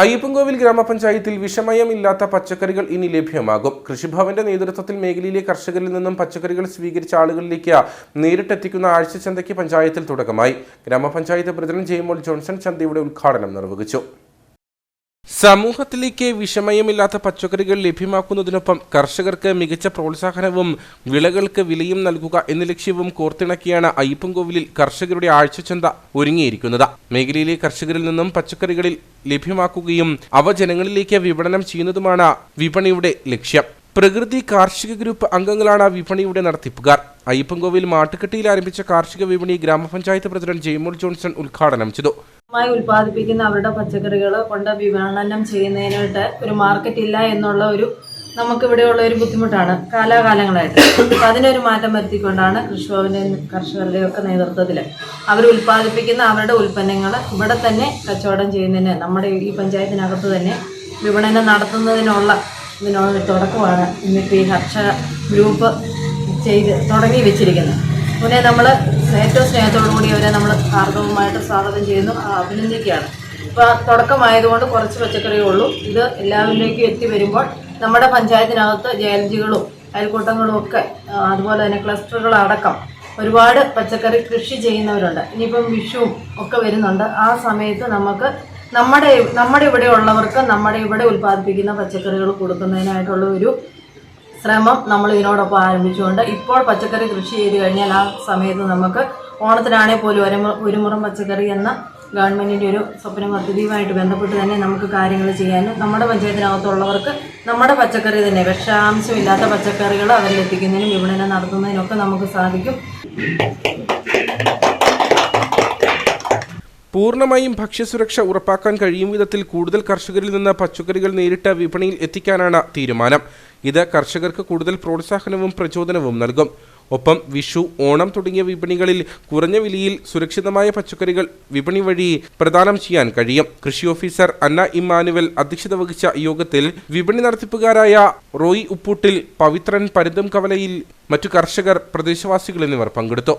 അയ്യപ്പൻകോവിൽ ഗ്രാമപഞ്ചായത്തിൽ വിഷമയമില്ലാത്ത പച്ചക്കറികൾ ഇനി ലഭ്യമാകും. കൃഷിഭവന്റെ നേതൃത്വത്തിൽ മേഖലയിലെ കർഷകരിൽ നിന്നും പച്ചക്കറികൾ സ്വീകരിച്ച ആളുകളിലേക്ക് നേരിട്ടെത്തിക്കുന്ന ആഴ്ചച്ചന്തയ്ക്ക് പഞ്ചായത്തിൽ തുടക്കമായി. ഗ്രാമപഞ്ചായത്ത് പ്രസിഡന്റ് ജെയ്മോൾ ജോൺസൺ ചന്തയുടെ ഉദ്ഘാടനം നിർവഹിച്ചു. സമൂഹത്തിലേക്ക് വിഷമയമില്ലാത്ത പച്ചക്കറികൾ ലഭ്യമാക്കുന്നതിനൊപ്പം കർഷകർക്ക് മികച്ച പ്രോത്സാഹനവും വിളകൾക്ക് വിലയും നൽകുക എന്ന ലക്ഷ്യവും കോർത്തിണക്കിയാണ് അയ്യപ്പൻകോവിലിൽ കർഷകരുടെ ആഴ്ചചന്ത ഒരുങ്ങിയിരിക്കുന്നത്. മേഖലയിലെ കർഷകരിൽ നിന്നും പച്ചക്കറികളിൽ ലഭ്യമാക്കുകയും അവ ജനങ്ങളിലേക്ക് വിപണനം ചെയ്യുന്നതുമാണ് വിപണിയുടെ ലക്ഷ്യം. പ്രകൃതി കാർഷിക ഗ്രൂപ്പ് അംഗങ്ങളാണ് വിപണിയുടെ നടത്തിപ്പുകാർ. അയ്യപ്പൻകോവിൽ മാട്ടുകെട്ടിയിൽ ആരംഭിച്ച കാർഷിക വിപണി ഗ്രാമപഞ്ചായത്ത് പ്രസിഡന്റ് ജെയ്മോൾ ജോൺസൺ ഉദ്ഘാടനം ചെയ്തു. മായി ഉൽപ്പാദിപ്പിക്കുന്ന അവരുടെ പച്ചക്കറികൾ കൊണ്ട് വിപണനം ചെയ്യുന്നതിനായിട്ട് ഒരു മാർക്കറ്റ് ഇല്ല എന്നുള്ള ഒരു നമുക്കിവിടെയുള്ള ഒരു ബുദ്ധിമുട്ടാണ് കാലാകാലങ്ങളായിട്ട്. അപ്പം അതിനൊരു മാറ്റം വരുത്തിക്കൊണ്ടാണ് കൃഷിഭവന്റെ കർഷകരുടെ ഒക്കെ നേതൃത്വത്തിൽ അവർ ഉൽപ്പാദിപ്പിക്കുന്ന അവരുടെ ഉൽപ്പന്നങ്ങൾ ഇവിടെ തന്നെ കച്ചവടം ചെയ്യുന്നതിന് നമ്മുടെ ഈ പഞ്ചായത്തിനകത്ത് തന്നെ വിപണനം നടത്തുന്നതിനുള്ള ഇതിനുള്ള തുടക്കമാണ് ഇന്നിപ്പോൾ ഈ കർഷക ഗ്രൂപ്പ് ചെയ്ത് തുടങ്ങി വെച്ചിരിക്കുന്നത്. പിന്നെ നമ്മൾ ഏറ്റവും സ്നേഹത്തോടു കൂടി അവരെ നമ്മൾ ഹാർദവമായിട്ട് സ്വാഗതം ചെയ്യുന്നു. അഭിനന്ദിക്കുകയാണ്. ഇപ്പോൾ തുടക്കമായതുകൊണ്ട് കുറച്ച് പച്ചക്കറിയേ ഉള്ളൂ. ഇത് എല്ലാവരിലേക്കും എത്തി വരുമ്പോൾ നമ്മുടെ പഞ്ചായത്തിനകത്ത് ജയലജികളും അയൽക്കൂട്ടങ്ങളും ഒക്കെ അതുപോലെ തന്നെ ക്ലസ്റ്ററുകളടക്കം ഒരുപാട് പച്ചക്കറി കൃഷി ചെയ്യുന്നവരുണ്ട്. ഇനിയിപ്പം വിഷുവും ഒക്കെ വരുന്നുണ്ട്. ആ സമയത്ത് നമുക്ക് നമ്മുടെ നമ്മുടെ ഇവിടെ ഉള്ളവർക്ക് നമ്മുടെ ഇവിടെ ഉൽപ്പാദിപ്പിക്കുന്ന പച്ചക്കറികൾ കൊടുക്കുന്നതിനായിട്ടുള്ള ഒരു ശ്രമം നമ്മൾ ഇതിനോടൊപ്പം ആരംഭിച്ചുകൊണ്ട് ഇപ്പോൾ പച്ചക്കറി കൃഷി ചെയ്ത് കഴിഞ്ഞാൽ ആ സമയത്ത് നമുക്ക് ഓണത്തിനാണെങ്കിൽ പോലും ഒരു ഒരു മുറം പച്ചക്കറി എന്ന ഗവൺമെന്റിന്റെ ഒരു സ്വപ്ന പദ്ധതിയുമായിട്ട് ബന്ധപ്പെട്ട് തന്നെ നമുക്ക് കാര്യങ്ങൾ ചെയ്യാനും നമ്മുടെ പഞ്ചായത്തിനകത്തുള്ളവർക്ക് നമ്മുടെ പച്ചക്കറി തന്നെ വിഷാംശമില്ലാത്ത പച്ചക്കറികൾ അവരിലെത്തിക്കുന്നതിനും വിപണനം നടത്തുന്നതിനൊക്കെ നമുക്ക് സാധിക്കും. പൂർണമായും ഭക്ഷ്യസുരക്ഷ ഉറപ്പാക്കാൻ കഴിയും വിധത്തിൽ കൂടുതൽ കർഷകരിൽ നിന്ന് പച്ചക്കറികൾ നേരിട്ട് വിപണിയിൽ എത്തിക്കാനാണ് തീരുമാനം. ഇത് കർഷകർക്ക് കൂടുതൽ പ്രോത്സാഹനവും പ്രചോദനവും നൽകും. ഒപ്പം വിഷു ഓണം തുടങ്ങിയ വിപണികളിൽ കുറഞ്ഞ വിലയിൽ സുരക്ഷിതമായ പച്ചക്കറികൾ വിപണി വഴി പ്രദാനം ചെയ്യാൻ കഴിയും. കൃഷി ഓഫീസർ അന്ന ഇമ്മാനുവൽ അധ്യക്ഷത വഹിച്ച യോഗത്തിൽ വിപണി നടത്തിപ്പുകാരായ റോയ് ഉപ്പൂട്ടിൽ പവിത്രൻ പരുന്തം കവലയിൽ മറ്റു കർഷകർ പ്രദേശവാസികൾ എന്നിവർ പങ്കെടുത്തു.